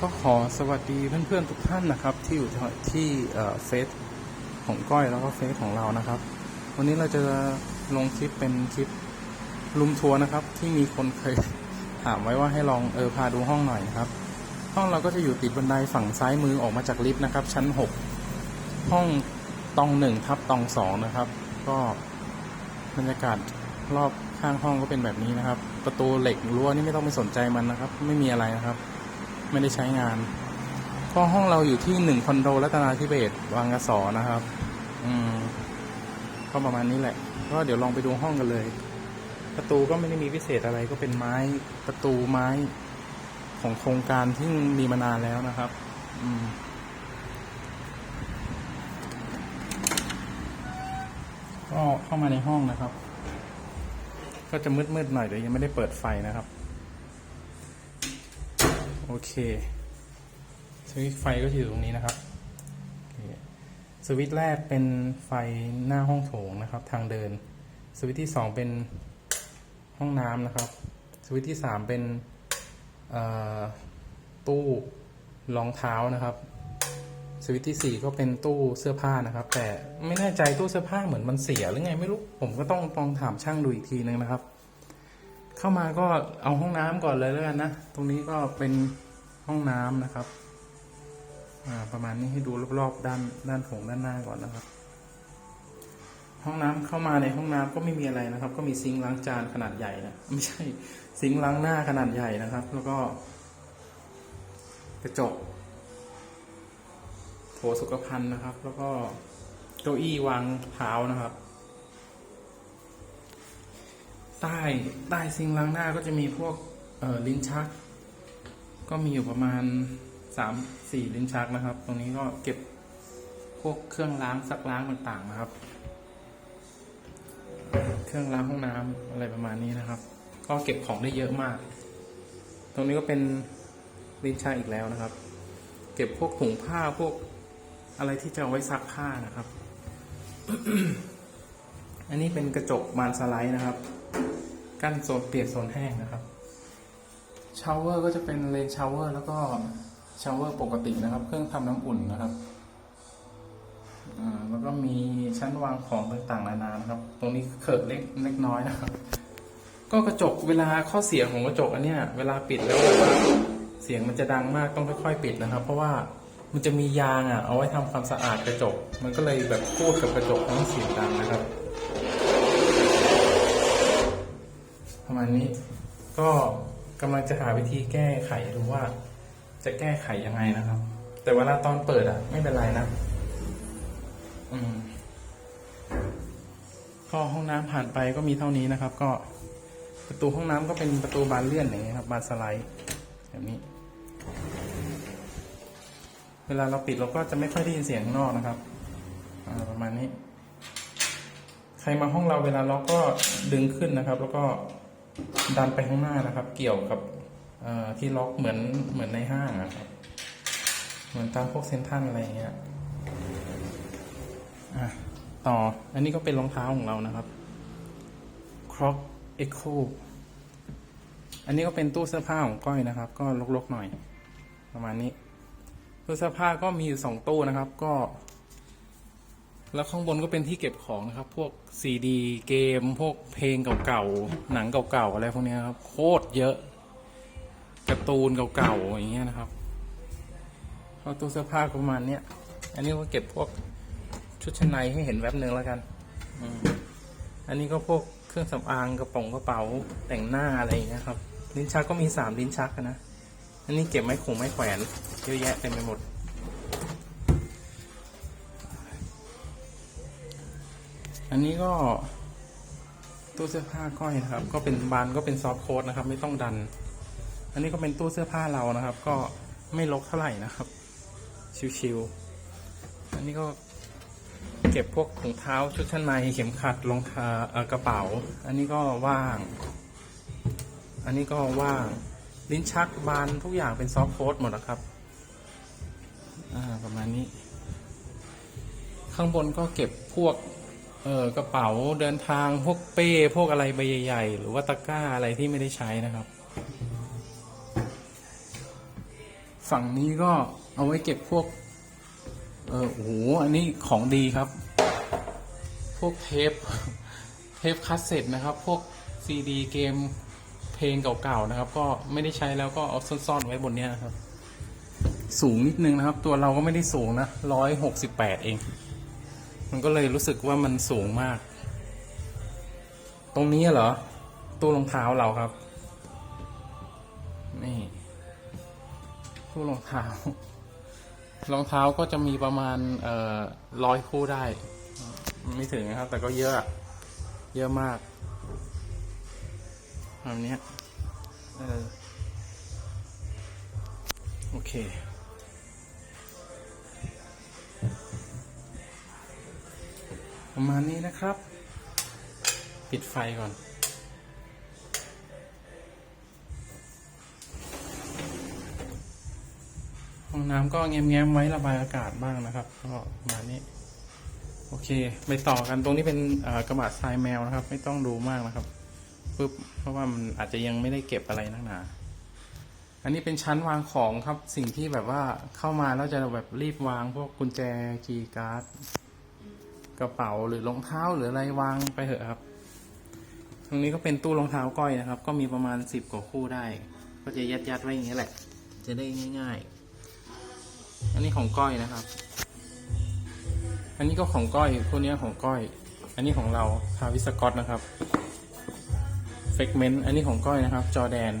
ก็ขอสวัสดีเพื่อนๆทุกท่านนะครับ ที่อยู่ที่เฟซของก้อยแล้วก็เฟซของเรานะครับ วันนี้เราจะลงคลิปเป็นคลิปลุมทัวร์นะครับ ที่มีคนเคยถามไว้ว่าให้ลองเออพาดูห้องหน่อยนะครับ ห้องเราก็จะอยู่ติดบันไดฝั่งซ้ายมือออกมาจากลิฟต์นะครับ ชั้น 6 ห้องตองหนึ่งทับตองสองนะครับ ก็บรรยากาศรอบข้างห้องก็เป็นแบบนี้นะครับ ประตูเหล็กรั้วนี่ไม่ต้องไปสนใจมันนะครับ ไม่มีอะไรนะครับ ไม่ได้ใช้งาน ก็ห้องเราอยู่ที่หนึ่งคอนโดรัตนาธิเบศวังกระสอนะครับ อืมก็ประมาณนี้แหละ ก็เดี๋ยวลองไปดูห้องกันเลย ประตูก็ไม่ได้มีพิเศษอะไรก็เป็นไม้ประตูไม้ของโครงการที่มีมานานแล้วนะครับ อืมก็เข้ามาในห้องนะครับ ก็จะมืดๆหน่อยเดี๋ยวยังไม่ได้เปิดไฟนะครับ โอเค สวิตไฟก็อยู่ตรงนี้นะครับ สวิตแรกเป็นไฟหน้าห้องโถงนะครับ ทางเดิน สวิตที่สองเป็นห้องน้ำนะครับ สวิตที่สามเป็นตู้รองเท้านะครับ สวิตที่สี่ก็เป็นตู้เสื้อผ้านะครับ แต่ไม่แน่ใจตู้เสื้อผ้าเหมือนมันเสียหรือไงไม่รู้ ผมก็ต้องลองถามช่างดูอีกทีนึงนะครับ เข้ามาก็เอาห้องน้ำก่อนเลยแล้วกันนะ ตรงนี้ก็เป็น ห้องน้ำนะครับ ประมาณนี้ให้ดูรอบๆด้านด้านโถงด้านหน้าก่อนนะครับ ห้องน้ำเข้ามาในห้องน้ำก็ไม่มีอะไรนะครับ ก็มีซิงค์ล้างจานขนาดใหญ่นะไม่ใช่ซิงค์ล้างหน้าขนาดใหญ่นะครับ แล้วก็ กระจกโถสุขภัณฑ์นะครับ แล้วก็เก้าอี้วางเท้านะครับ ใต้ใต้ซิงค์ล้างหน้าก็จะมีพวกลิ้นชัก ก็มีอยู่ประมาณสามสี่ลิ้นชักนะครับ ตรงนี้ก็เก็บพวกเครื่องล้างซักล้างต่างๆนะครับ เครื่องล้างห้องน้ำอะไรประมาณนี้นะครับ ก็เก็บของได้เยอะมาก ตรงนี้ก็เป็นลิ้นชักอีกแล้วนะครับ เก็บพวกถุงผ้าพวกอะไรที่จะเอาไว้ซักผ้านะครับ อันนี้เป็นกระจกบานสไลด์นะครับ กั้นโซนเปียกโซนแห้งนะครับ ชาวเวอร์ก็จะเป็นเลนชาวเวอร์แล้วก็ชาวเวอร์ปกตินะครับ เครื่องทำน้ำอุ่นนะครับแล้วก็มีชั้นวางของต่างๆนานานะครับ ตรงนี้เขิดเล็กเล็กน้อยนะครับ ก็กระจกเวลาข้อเสียของกระจกอันเนี้ย เวลาปิดแล้วเสียงมันจะดังมากต้องค่อยๆปิดนะครับ เพราะว่ามันจะมียางอะ เอาไว้ทำความสะอาดกระจก มันก็เลยแบบพูดกับกระจกทั้งเสียงดังนะครับประมาณนี้ก็ กำลังจะหาวิธีแก้ไขดูว่า จะแก้ไขยังไงนะครับ แต่เวลาตอนเปิดอะไม่เป็นไรนะอืมก็ห้องน้ำผ่านไปก็มีเท่านี้นะครับ ก็ประตูห้องน้ำก็เป็นประตูบานเลื่อนอย่างนี้ยครับ บานสไลด์แบบนี้ เวลาเราปิดเราก็จะไม่ค่อยได้ยินเสียงข้างนอกนะครับประมาณนี้ ใครมาห้องเราเวลาล็อกก็ดึงขึ้นนะครับ แล้วก็ ดันไปข้างหน้านะครับ เกี่ยวกับที่ล็อกเหมือนเหมือนในห้างอะครับ เหมือนตามพวกเซ็นทัลอะไรเงี้ยต่ออันนี้ก็เป็นรองเท้าของเรานะครับ Croc Echo อันนี้ก็เป็นตู้เสื้อผ้าของก้อยนะครับ ก็ลกๆหน่อย ประมาณนี้ ตู้เสื้อผ้าก็มีอยู่สองตู้นะครับ ก็ แล้วข้างบนก็เป็นที่เก็บของนะครับ พวกซีดีเกม พวกเพลงเก่าๆ หนังเก่าๆ อะไรพวกนี้ครับ โคตรเยอะการ์ตูนเก่าๆ อย่างเงี้ยนะครับก็ตู้เสื้อผ้าประมาณเนี้ย อันนี้ก็เก็บพวกชุดชั้นในให้เห็นแวบหนึ่งแล้วกัน อันนี้ก็พวกเครื่องสำอางกระป๋องกระเป๋าแต่งหน้าอะไรอย่างเงี้ยครับ ลิ้นชักก็มีสามลิ้นชักนะ อันนี้เก็บไม้ขงไม้แขวนเยอะแยะเต็มไปหมด อันนี้ก็ตู้เสื้อผ้าก้อยนะครับ ก็เป็นบานก็เป็นซอฟต์โค้ดนะครับ ไม่ต้องดัน อันนี้ก็เป็นตู้เสื้อผ้าเรานะครับ ก็ไม่ลกเท่าไหร่นะครับ ชิวๆอันนี้ก็เก็บพวกถุงเท้าชุดชั้นในเข็มขัดรองเท้ากระเป๋า อันนี้ก็ว่าง อันนี้ก็ว่าง ลิ้นชักบานทุกอย่างเป็นซอฟต์โค้ดหมดนะครับประมาณนี้ ข้างบนก็เก็บพวก เออกระเป๋าเดินทางพวกเป้พวกอะไรใบใหญ่ๆ หรือว่าตะกร้าอะไรที่ไม่ได้ใช้นะครับ ฝั่งนี้ก็เอาไว้เก็บพวก เออโอ้โหอันนี้ของดีครับ พวกเทป เทปคัสเซ็ตนะครับ พวกซีดีเกมเพลงเก่าๆนะครับ ก็ไม่ได้ใช้แล้วก็เอาซ่อนๆไว้บนเนี้ยนะครับ สูงนิดนึงนะครับ ตัวเราก็ไม่ได้สูงนะร้อยหกสิบแปดเอง มันก็เลยรู้สึกว่ามันสูงมาก ตรงนี้เหรอ ตู้รองเท้าเราครับ นี่ ตู้รองเท้า รองเท้าก็จะมีประมาณเอ่อร้อยคู่ได้ ไม่ถึงนะครับ แต่ก็เยอะ เยอะมากแบบนี้เออโอเค ประมาณนี้นะครับ ปิดไฟก่อน ห้องน้ำก็แง้มๆไว้ระบายอากาศบ้างนะครับ ก็ประมาณนี้ โอเค ไปต่อกันตรงนี้เป็นกระบะทรายแมวนะครับ ไม่ต้องดูมากนะครับปึ๊บเพราะว่ามันอาจจะยังไม่ได้เก็บอะไรนักหนาอันนี้เป็นชั้นวางของครับสิ่งที่แบบว่าเข้ามาแล้วจะแบบรีบวางพวกกุญแจ คีย์การ์ด กระเป๋าหรือรองเท้าหรืออะไรวางไปเถอะครับ ตรงนี้ก็เป็นตู้รองเท้าก้อยนะครับ ก็มีประมาณสิบกว่าคู่ได้ ก็จะยัดยัดๆไว้อย่างนี้แหละ จะได้ง่าย ๆ อันนี้ของก้อยนะครับ อันนี้ก็ของก้อยพวกนี้ของก้อย อันนี้ของเราทาวิสกอตนะครับเฟกเมนต์อันนี้ของก้อยนะครับ จอแดน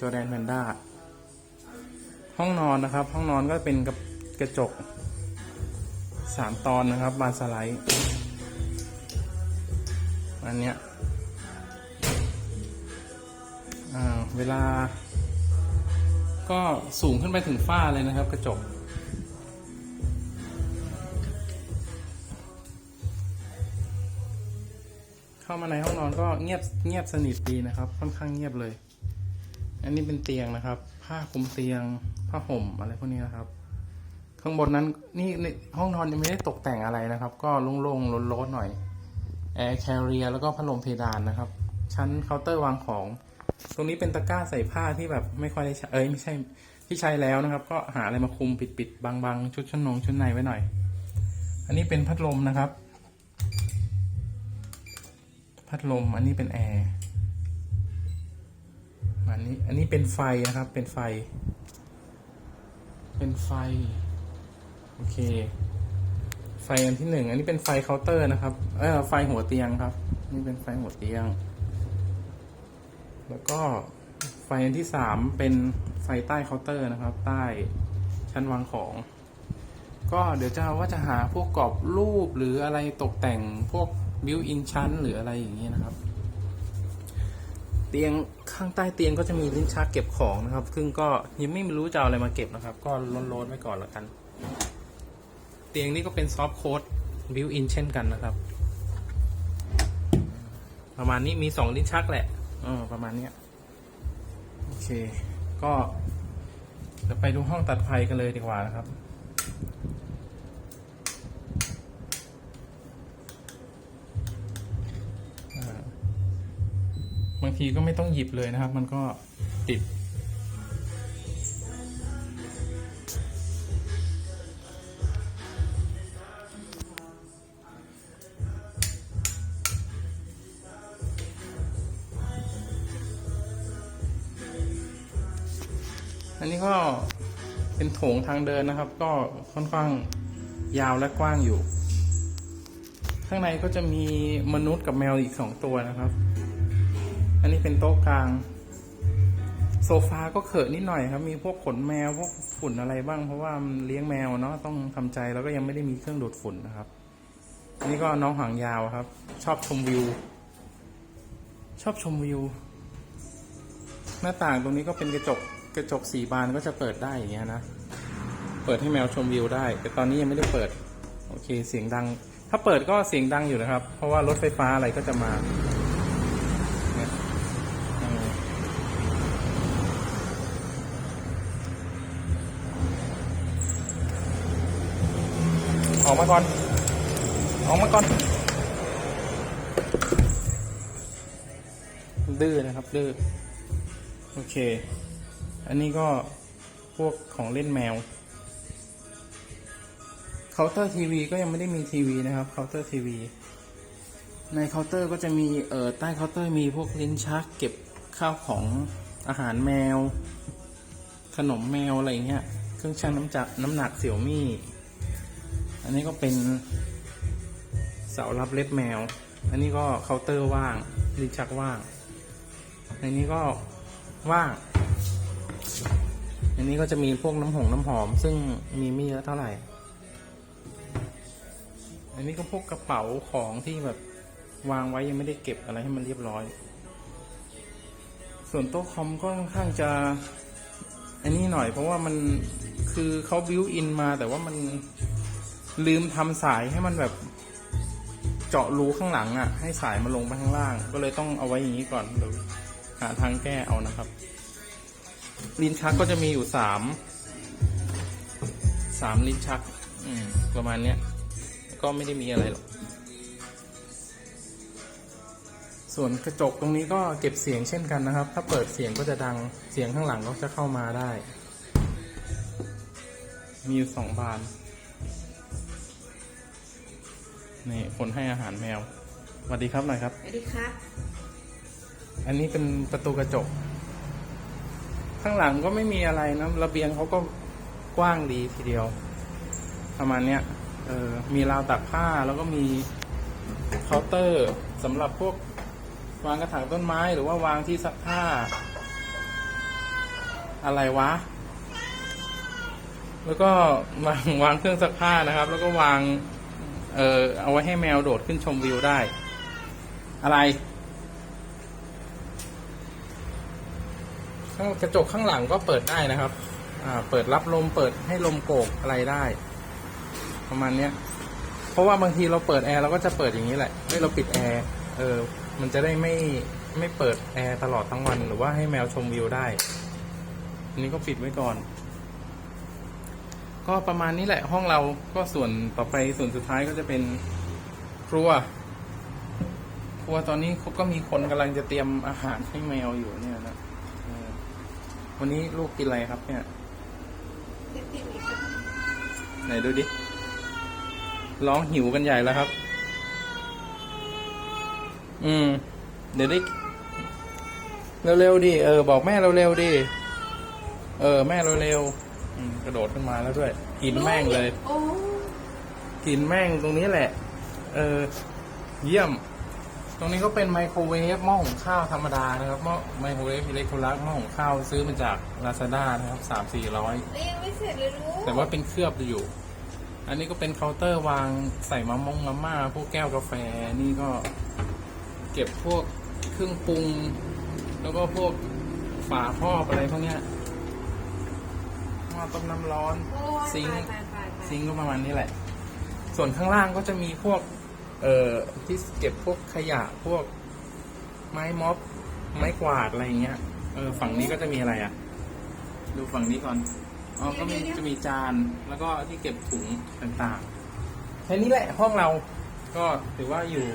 จอแดนแพนด้าห้องนอนนะครับ ห้องนอนก็เป็นกระกระจก สามตอนนะครับบานสไลด์อันเนี้ยอ่าเวลา ก็สูงขึ้นไปถึงฝ้าเลยนะครับ กระจก เข้ามาในห้องนอนก็เงียบเงียบสนิทดีนะครับ ค่อนข้างเงียบเลย อันนี้เป็นเตียงนะครับ ผ้าคลุมเตียงผ้าห่มอะไรพวกนี้นะครับ ข้างบนนั้นนี่ในห้องนอนยังไม่ได้ตกแต่งอะไรนะครับ ก็โล่งๆโล้นๆหน่อยแอร์แคริเอร์แล้วก็พัดลมเพดานนะครับ ชั้นเคาน์เตอร์วางของ ตรงนี้เป็นตะกร้าใส่ผ้าที่แบบไม่ค่อยได้ใช้เอ้ยไม่ใช่ที่ใช้แล้วนะครับ ก็หาอะไรมาคุมปิดๆบางๆชุดชั้นนงชุดในไว้หน่อย อันนี้เป็นพัดลมนะครับ พัดลมอันนี้เป็นแอร์อันนี้อันนี้เป็นไฟนะครับเป็นไฟ เป็นไฟ อเค ไฟอันที่หนึ่งอันนี้เป็นไฟเคาน์เตอร์นะครับ เออไฟหัวเตียงครับ นี่เป็นไฟหัวเตียง แล้วก็ไฟอันที่สามเป็นไฟใต้เคาน์เตอร์นะครับ ใต้ชั้นวางของ ก็เดี๋ยวจะว่าจะหาพวกกรอบรูปหรืออะไรตกแต่งพวกบิวอินชั้นหรืออะไรอย่างเงี้ยนะครับ เตียงข้างใต้เตียงก็จะมีลิ้นชักเก็บของนะครับ ซึ่งก็ยังไม่รู้จะเอาอะไรมาเก็บนะครับ ก็ล้นๆไว้ก่อนแล้วกัน เตียงนี้ก็เป็นซอฟต์โค้ดบิวอินเช่นกันนะครับ ประมาณนี้มีสองลิ้นชักแหละเออประมาณเนี้ยโอเค ก็เดี๋ยวไปดูห้องตัดไฟกันเลยดีกว่านะครับบางทีก็ไม่ต้องหยิบเลยนะครับ มันก็ติด งทางเดินนะครับ ก็ค่อนข้างยาวและกว้างอยู่ ข้างในก็จะมีมนุษย์กับแมวอีกสองตัวนะครับ อันนี้เป็นโต๊ะกลาง โซฟาก็เขอะนิดหน่อยครับ มีพวกขนแมวพวกฝุ่นอะไรบ้าง เพราะว่าเลี้ยงแมวเนาะต้องทำใจแล้วก็ยังไม่ได้มีเครื่องดูดฝุ่นนะครับนนี้ก็น้องหางยาวครับ ชอบชมวิว ชอบชมวิว หน้าต่างตรงนี้ก็เป็นกระจกกระจกสีบานก็จะเปิดได้อย่างเงี้ยนะ เปิดให้แมวชมวิวได้ แต่ตอนนี้ยังไม่ได้เปิด โอเคเสียงดัง ถ้าเปิดก็เสียงดังอยู่นะครับ เพราะว่ารถไฟฟ้าอะไรก็จะมาออกมาก่อน ออกมาก่อน ดื้อนะครับ ดื้อ โอเค อันนี้ก็พวกของเล่นแมวาน์เตอร์ทีวีก็ยังไม่ได้มีทีวีนะครับเคาน์เตอร์ทีวีในเคาน์เตอร์ก็จะมีเอ่อใต้เคาน์เตอร์มีพวกลิ้นชักเก็บข้าวของอาหารแมว ขนมแมวอะไรเงี้ยเครื่องชั่งน้ำจักน้ำหนักเสี่ยวมี่ อันนี้ก็เป็นเสารับเล็บแมว อันนี้ก็เคาน์เตอร์ว่างลิ้นชักว่างในนี้ก็ว่าง อันนี้ก็จะมีพวกน้ำหงน้ำหอม ซึ่งมีไม่เยอะเท่าไหร่ อันนี้ก็พวกกระเป๋าของที่แบบวางไว้ยังไม่ได้เก็บอะไรให้มันเรียบร้อย ส่วนโต๊ะคอมก็ค่อนข้างจะ อันนี้หน่อยเพราะว่ามันคือเขาบิวอินมา แต่ว่ามันลืมทำสายให้มันแบบเจาะรูข้างหลังอะ ให้สายมาลงไปข้างล่าง ก็เลยต้องเอาไว้อย่างนี้ก่อนเดี๋ยวหาทางแก้เอานะครับ ลิ้นชักก็จะมีอยู่สามสามลิ้นชัก อืมประมาณเนี้ย ก็ไม่ได้มีอะไรหรอก ส่วนกระจกตรงนี้ก็เก็บเสียงเช่นกันนะครับ ถ้าเปิดเสียงก็จะดัง เสียงข้างหลังก็จะเข้ามาได้ มีอยู่สองบาน นี่คนให้อาหารแมว สวัสดีครับหน่อยครับ สวัสดีครับ อันนี้เป็นประตูกระจก ข้างหลังก็ไม่มีอะไรนะ ระเบียงเขาก็กว้างดีทีเดียว ประมาณเนี้ยเออมีราวตักผ้าแล้วก็มีเคาน์เตอร์สำหรับพวกวางกระถางต้นไม้หรือว่าวางที่ซักผ้า อะไรวะ แล้วก็วางวางเครื่องซักผ้านะครับ แล้วก็วาง เออเอาไว้ให้แมวโดดขึ้นชมวิวได้ อะไรข้างกระจกข้างหลังก็เปิดได้นะครับ อ่า เปิดรับลม เปิดให้ลมโกกอะไรได้ ประมาณเนี้ย เพราะว่าบางทีเราเปิดแอร์เราก็จะเปิดอย่างนี้แหละเฮ้ยเราปิดแอร์เออ มันจะได้ไม่ไม่เปิดแอร์ตลอดทั้งวัน หรือว่าให้แมวชมวิวได้อันนี้ก็ปิดไว้ก่อน ก็ประมาณนี้แหละห้องเราก็ส่วนต่อไปส่วนสุดท้ายก็จะเป็นครัว ครัวตอนนี้เขาก็มีคนกำลังจะเตรียมอาหารให้แมวอยู่เนี่ยนะเออวันนี้ลูกกินอะไรครับเนี่ยเด็กติดไหมครับไหนดูดิ ร้องหิวกันใหญ่แล้วครับ อืม เดี๋ยวได้เร็วๆดิเออ บอกแม่เร็วๆดิเออ แม่เร็วๆอืมกระโดดขึ้นมาแล้วด้วย กินแม่งเลย โอ้กินแม่งตรงนี้แหละ เออ เยี่ยม ตรงนี้ก็เป็นไมโครเวฟหม้อหุงข้าวธรรมดานะครับหม้อไมโครเวฟอิเล็กโทรลักหม้อหุงข้าวซื้อมาจากลาซาด้านะครับสามสี่ร้อยแล้วยังไม่เสร็จเลยลูกแต่ว่าเป็นเคลือบอยู่ อันนี้ก็เป็นเคาน์เตอร์วางใส่มะมงมาม่าพวกแก้วกาแฟนี่ก็เก็บพวกเครื่องปรุง แล้วก็พวกฝาครอบอะไรพวกเนี้ยหม้อต้มน้ำร้อนโอ้ยซิงค์ตายตายตายตายซิงก์ก็ประมาณนี้แหละ ส่วนข้างล่างก็จะมีพวก เอ่อที่เก็บพวกขยะพวกไม้ม็อบไม้กวาดอะไรอย่างเงี้ย เออฝั่งนี้ก็จะมีอะไรอะ ดูฝั่งนี้ก่อน อ๋อก็มีจะมีจานแล้วก็ที่เก็บถุงต่างๆแค่นี้แหละห้องเราก็ถือว่าอยู่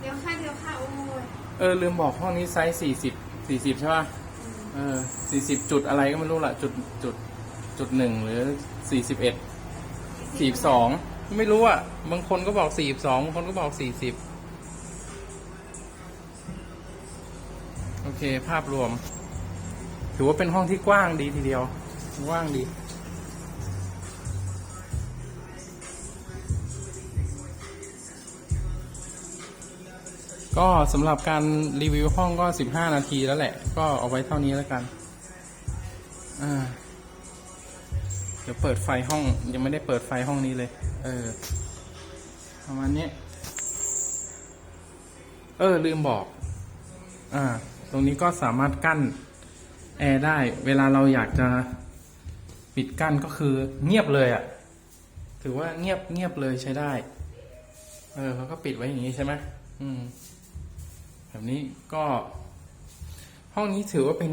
เดี๋ยวค่ะเดี๋ยวค่ะโอ้ยเออลืมบอกห้องนี้ไซส์สี่สิบสี่สิบใช่ป่ะเออสี่สิบจุดอะไรก็ไม่รู้ล่ะจุดจุดจุดหนึ่งหรือสี่สิบเอ็ดสี่สองไม่รู้อะบางคนก็บอกสี่สองบางคนก็บอกสี่สิบโอเค ภาพรวม ถือว่าเป็นห้องที่กว้างดีทีเดียวก ว้างดีก็สำหรับการรีวิวห้องก็สิบห้านาทีแล้วแหละ ก็เอาไว้เท่านี้แล้วกัน เดี๋ยวเปิดไฟห้อง ยังไม่ได้เปิดไฟห้องนี้เลย เออ ประมาณนี้ เออ ลืมบอก อ่า ตรงนี้ก็สามารถกั้น แอร์ได้ เวลาเราอยากจะ ปิดกั้นก็คือเงียบเลยอะ่ะ ถือว่าเงียบเงียบเลยใช้ได้ เออเขาก็ปิดไว้อย่างนี้ใช่ไหมอืม แบบนี้ก็ ห้องนี้ถือว่าเป็น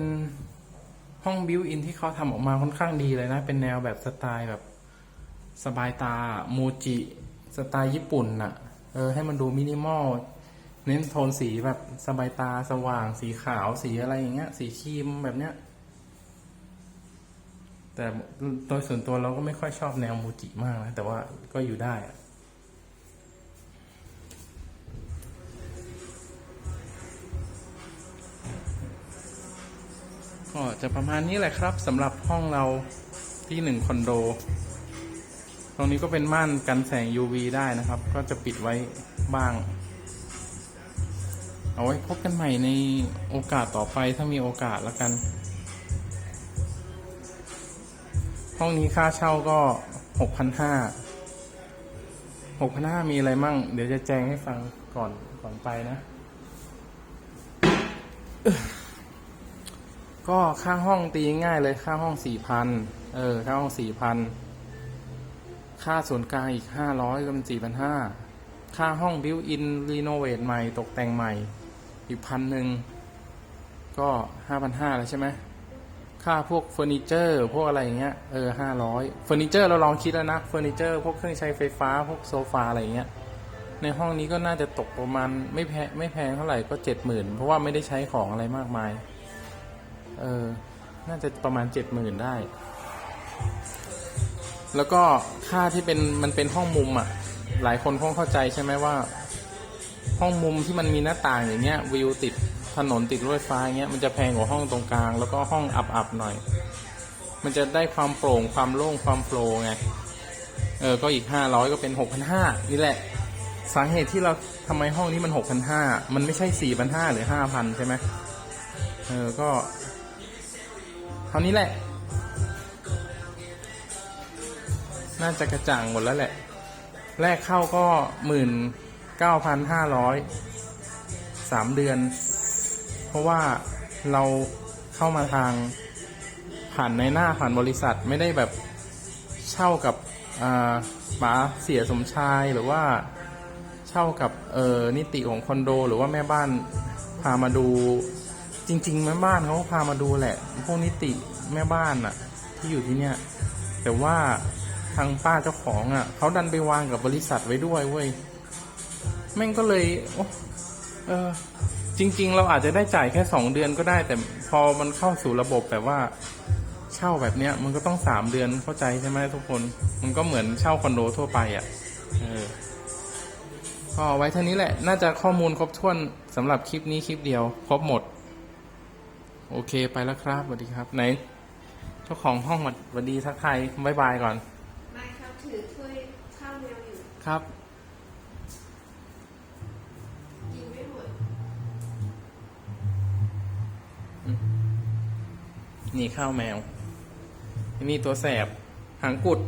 ห้องบิวอินที่เขาทำออกมาค่อนข้างดีเลยนะ เป็นแนวแบบสไตล์แบบสบายตาโมจิสไตล์ญี่ปุ่นน่ะ เออ ให้มันดูมินิมอล เน้นโทนสีแบบสบายตาสว่าง สีขาวสีอะไรอย่างเงี้ย สีครีมแบบเนี้ย แต่โดยส่วนตัวเราก็ไม่ค่อยชอบแนวมูจิมากนะ แต่ว่าก็อยู่ได้อะก็จะประมาณนี้แหละครับสำหรับห้องเราที่หนึ่งคอนโด ตรงนี้ก็เป็นม่านกันแสง UV ได้นะครับ ก็จะปิดไว้บ้าง เอาไว้พบกันใหม่ในโอกาสต่อไปถ้ามีโอกาสแล้วกัน ห้องนี้ค่าเช่าก็หกพันห้าหกพันห้ามีอะไรมั่ง เดี๋ยวจะแจ้งให้ฟังก่อนก่อนไปนะ ก็ค่าห้องตีง่ายเลยค่าห้องสี่พันเออ ค่าห้องสี่พันค่าส่วนกลางอีกห้าร้อยก็เป็นสี่พันห้าค่าห้องบิวอินรีโนเวทใหม่ตกแต่งใหม่ อีกพันหนึ่งก็ห้าพันห้าแล้วใช่ไหม ค่าพวกเฟอร์นิเจอร์พวกอะไรอย่างเงี้ยเออห้าร้อยเฟอร์นิเจอร์เราลองคิดแล้วนะเฟอร์นิเจอร์พวกเครื่องใช้ไฟฟ้าพวกโซฟาอะไรอย่างเงี้ยในห้องนี้ก็น่าจะตกประมาณไม่แพงไม่แพงเท่าไหร่ก็เจ็ดหมื่นเพราะว่าไม่ได้ใช้ของอะไรมากมาย เออ น่าจะประมาณเจ็ดหมื่นได้ แล้วก็ค่าที่เป็นมันเป็นห้องมุมอะ หลายคนคงเข้าใจใช่ไหมว่า ห้องมุมที่มันมีหน้าต่างอย่างเงี้ยวิวติด ถนนติดรถไฟฟ้าเงี้ยมันจะแพงกว่าห้องตรงกลาง แล้วก็ห้องอับๆหน่อย มันจะได้ความโปร่งความโล่งความโฟลว์ไงเออก็อีกห้าร้อยก็เป็นหกพันห้านี่แหละ สาเหตุที่เราทำไมห้องนี้มันหกพันห้ามันไม่ใช่สี่พันห้าหรือห้าพันใช่ไหมเออก็ เท่านี้แหละ น่าจะกระจ่างหมดแล้วแหละ แรกเข้าก็หมื่นเก้าพันห้าร้อยสามเดือน เพราะว่าเราเข้ามาทางผ่านในหน้าผ่านบริษัทไม่ได้แบบเช่ากับอ่าป๋าเสียสมชายหรือว่าเช่ากับเออนิติของคอนโด หรือว่าแม่บ้านพามาดู จริง ๆ แม่บ้านเขาก็พามาดูแหละ พวกนิติแม่บ้านอะที่อยู่ที่เนี่ยแต่ว่าทางป้าเจ้าของอะเขาดันไปวางกับบริษัทไว้ด้วยเว้ยแม่งก็เลยโอ้เออ จริง ๆ เราอาจจะได้จ่ายแค่สองเดือนก็ได้ แต่พอมันเข้าสู่ระบบแบบว่าเช่าแบบเนี้ย มันก็ต้องสามเดือนเข้าใจใช่ไหมทุกคน มันก็เหมือนเช่าคอนโดทั่วไปอะ่ะเออก็เอาไว้เท่านี้แหละ น่าจะข้อมูลครบถ้วนสำหรับคลิปนี้คลิปเดียว ครบหมด โอเคไปแล้วครับสวัสดีครับ ไหนเจ้าของห้องมาสวัสดีทักทายบายบายก่อนไม่ครับถือถ้วยข้าวแมวอยู่ครับ นี่ข้าวแมวนี่ตัวแสบหางกุด